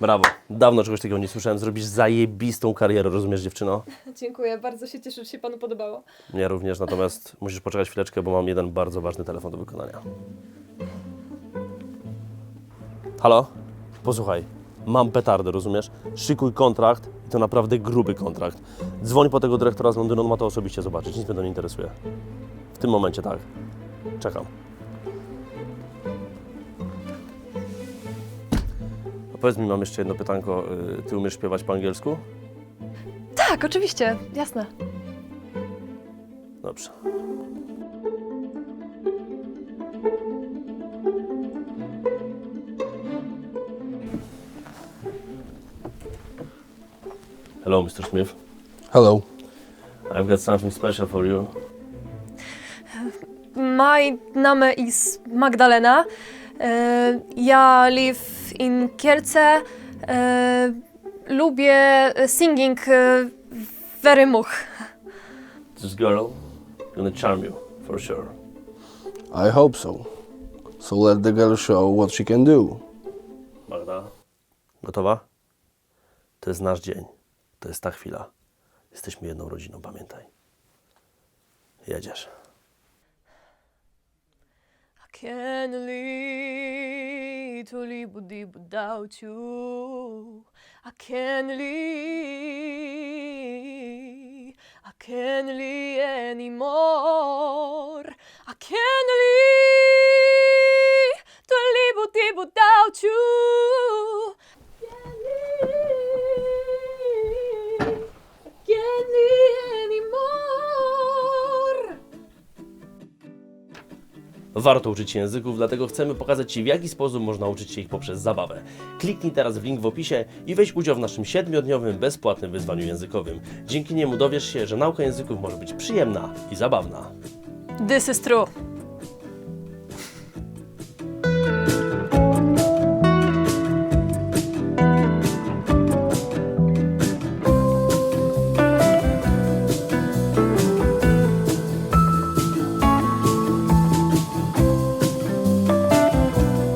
Brawo. Dawno czegoś takiego nie słyszałem. Zrobisz zajebistą karierę, rozumiesz dziewczyno? Dziękuję, bardzo się cieszę, że się panu podobało. Mnie również, natomiast musisz poczekać chwileczkę, bo mam jeden bardzo ważny telefon do wykonania. Halo? Posłuchaj, mam petardę, rozumiesz? Szykuj kontrakt i to naprawdę gruby kontrakt. Dzwoń po tego dyrektora z Londynu, on ma to osobiście zobaczyć, nic mnie to nie interesuje. W tym momencie tak. Czekam. Powiedz mi, mam jeszcze jedno pytanko. Y, Ty umiesz śpiewać po angielsku? Tak, oczywiście, jasne. Dobrze. Hello, Mr. Smith. Hello. I've got something special for you. My name is Magdalena. E, ja live in Kielce. E, lubię singing e, very much. This girl gonna charm you, for sure. I hope so. So let the girl show what she can do. Magda? Gotowa? To jest nasz dzień. To jest ta chwila. Jesteśmy jedną rodziną, pamiętaj. Jedziesz. I can't live to live without you. I can't live. I can't live anymore. I can't Warto uczyć się języków, dlatego chcemy pokazać Ci, w jaki sposób można uczyć się ich poprzez zabawę. Kliknij teraz w link w opisie i weź udział w naszym 7-dniowym bezpłatnym wyzwaniu językowym. Dzięki niemu dowiesz się, że nauka języków może być przyjemna i zabawna. This is true.